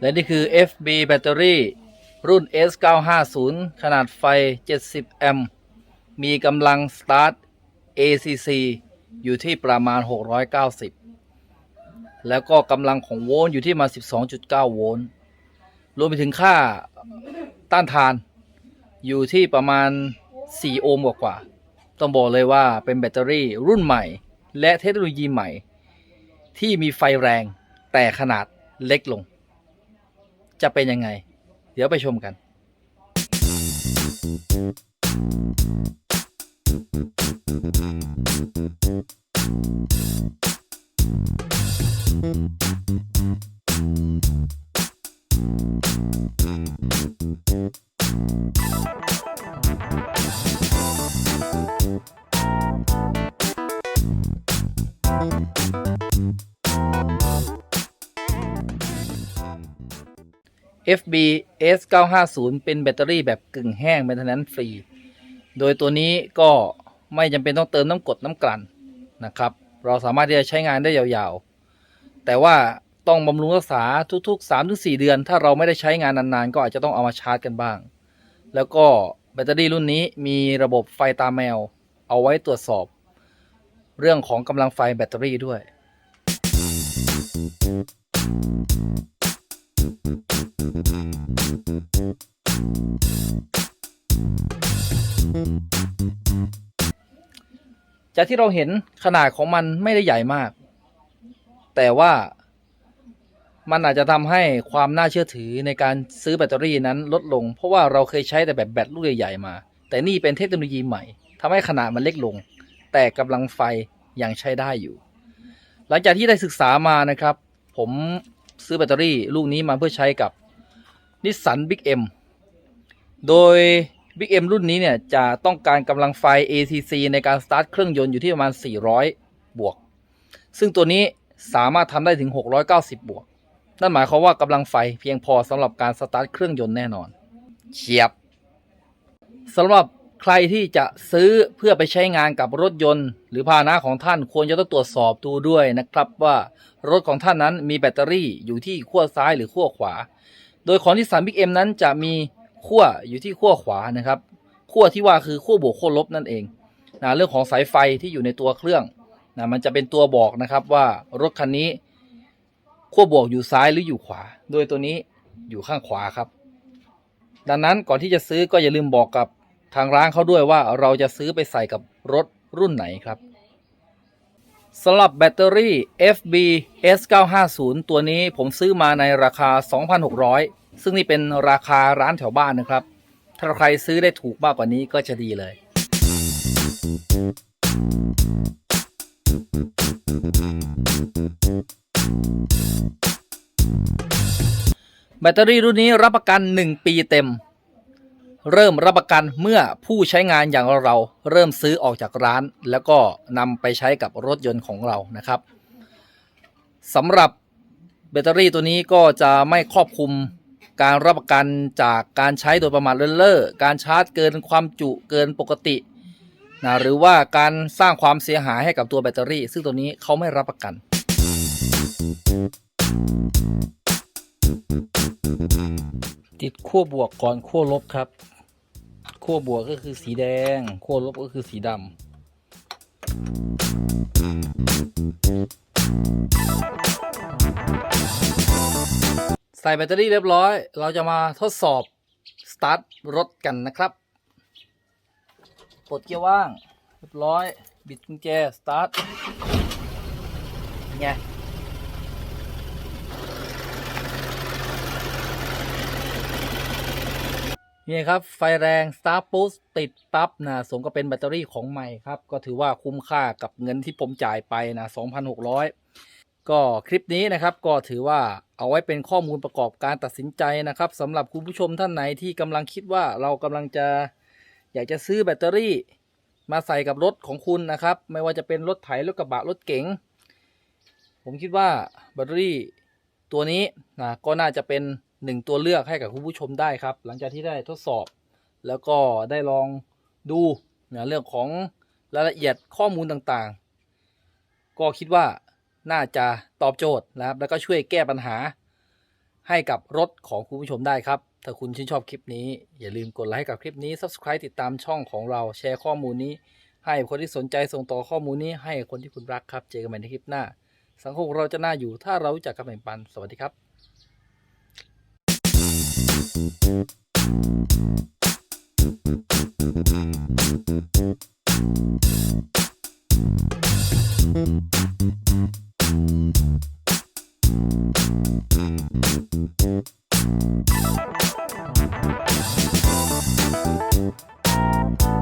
และนี่คือ FB แบตเตอรี่รุ่น S950 ขนาดไฟ 70 แอมป์ มีกำลังสตาร์ท ACC อยู่ที่ประมาณ 690 แล้วก็กำลังของโวลต์อยู่ที่มา 12.9 โวลต์ รวมไปถึงค่าต้านทานอยู่ที่ประมาณ 4 โอห์มกว่าๆ ต้องบอกเลยว่าเป็นแบตเตอรี่รุ่นใหม่ และเทคโนโลยีใหม่ ที่มีไฟแรงแต่ขนาดเล็กลง จะเป็นยังไง เดี๋ยวไปชมกัน FB S950 เป็นแบตเตอรี่แบบกึ่งแห้งเป็นทั้นั้นฟรี โดยตัวนี้ก็ไม่จำเป็นต้องเติมน้ำกรดน้ำกลั่นนะครับ เราสามารถที่จะใช้งานได้ยาวๆ แต่ว่าต้องบำรุงรักษาทุกๆ 3-4 เดือน ถ้าเราไม่ได้ใช้งานนานๆ ก็อาจจะต้องเอามาชาร์จกันบ้าง แล้วก็แบตเตอรี่รุ่นนี้มีระบบไฟตาแมว เอาไว้ตรวจสอบ เรื่องของกำลังไฟแบตเตอรี่ด้วย จากที่เราเห็นขนาดของมันไม่ได้ใหญ่มาก แต่ว่ามันอาจจะทำให้ความน่าเชื่อถือในการซื้อแบตเตอรี่นั้นลดลง เพราะว่าเราเคยใช้แต่แบบแบตลูกใหญ่ๆมา แต่นี่เป็นเทคโนโลยีใหม่ทำให้ขนาดมันเล็กลง แต่กำลังไฟยังใช้ได้อยู่ หลังจากที่ได้ศึกษามานะครับ ผมซื้อแบตเตอรี่ลูกนี้มาเพื่อใช้กับนิสสันบิ๊กเอ็มโดย Big M รุ่นนี้เนี่ยจะต้องการกำลังไฟ ACC ในการสตาร์ทเครื่องยนต์อยู่ที่ประมาณ 400 บวก ซึ่งตัวนี้สามารถทำได้ถึง 690 บวก นั่นหมายความว่ากำลังไฟเพียงพอสำหรับการสตาร์ทเครื่องยนต์แน่นอนเฉียบสำหรับใครที่จะซื้อเพื่อไปใช้งานกับรถยนต์ หรือพาหนะของท่านควรจะต้องตรวจสอบดูด้วยนะครับว่ารถของท่านนั้นมีแบตเตอรี่อยู่ที่ขั้วซ้ายหรือขั้วขวา โดยของที่สันบิ๊กเอ็มนั้นจะมี ขั้วอยู่ที่ขั้วขวานะครับขั้วที่ว่าคือขั้วบวกขั้วลบนั่นเองนะเรื่องของสายไฟที่อยู่ในตัวเครื่องนะมันจะเป็นตัวบอกนะครับว่ารถคันนี้ขั้วบวกอยู่ซ้ายหรืออยู่ขวา โดยตัวนี้อยู่ข้างขวาครับ ดังนั้นก่อนที่จะซื้อก็อย่าลืมบอกกับทางร้านเขาด้วยว่าเราจะซื้อไปใส่กับรถรุ่นไหนครับสำหรับแบตเตอรี่ FB S950 ตัวนี้ผมซื้อมาในราคา 2,600 ซึ่งนี่เป็นราคาร้านแถวบ้านนะครับ ถ้าใครซื้อได้ถูกมากกว่านี้ก็จะดีเลย แบตเตอรี่รุ่นนี้รับประกัน 1 ปีเต็ม เริ่มรับประกันเมื่อผู้ใช้งานอย่างเราเริ่มซื้อออกจากร้าน แล้วก็นำไปใช้กับรถยนต์ของเรานะครับสำหรับแบตเตอรี่ตัวนี้ก็จะไม่ครอบคลุม การรับประกันจากการใช้โดยประมาทเลินเล่อการชาร์จเกินความจุเกินปกตินะหรือว่าการสร้างความเสียหายให้กับตัวแบตเตอรี่ ซึ่งตัวนี้เขาไม่รับประกัน ติดขั้วบวกก่อนขั้วลบครับขั้วบวกก็คือสีแดงขั้วลบก็คือสีดำ ใส่แบตเตอรี่เรียบร้อย เราจะมาทดสอบ สตาร์ทรถกันนะครับ ปลดเกียร์ว่าง เรียบร้อย บิดกุญแจ สตาร์ทไงนี่ครับ ไฟแรง Start Boost ติดปั๊บนะสมกับเป็นแบตเตอรี่ของใหม่ครับ ก็ถือว่าคุ้มค่ากับเงินที่ผมจ่ายไปนะ 2,600 ก็คลิปนี้นะครับก็ถือว่าเอาไว้เป็นข้อมูลประกอบการตัดสินใจนะครับสำหรับคุณผู้ชมท่านไหนที่กำลังคิดว่าเรากำลังจะอยากจะซื้อแบตเตอรี่ มาใส่กับรถของคุณนะครับ ไม่ว่าจะเป็นรถไถรถกระบะรถเก๋งผมคิดว่าแบตเตอรี่ตัวนี้นะก็น่าจะเป็นหนึ่งตัวเลือกให้กับคุณผู้ชมได้ครับ หลังจากที่ได้ทดสอบ แล้วก็ได้ลองดูนะเรื่องของรายละเอียดข้อมูลต่างๆ ก็คิดว่า น่าจะตอบโจทย์นะครับ แล้วก็ช่วยแก้ปัญหาให้กับรถของคุณผู้ชมได้ครับ ถ้าคุณชื่นชอบคลิปนี้ อย่าลืมกดไลค์ให้กับคลิปนี้ Subscribe ติดตามช่องของเราแชร์ข้อมูลนี้ ให้คนที่สนใจส่งต่อข้อมูลนี้ ให้คนที่คุณรักครับ เจอกันใหม่ในคลิปหน้า สังคมเราจะน่าอยู่ถ้าเรารู้จักกันแบ่งปัน สวัสดีครับ Thank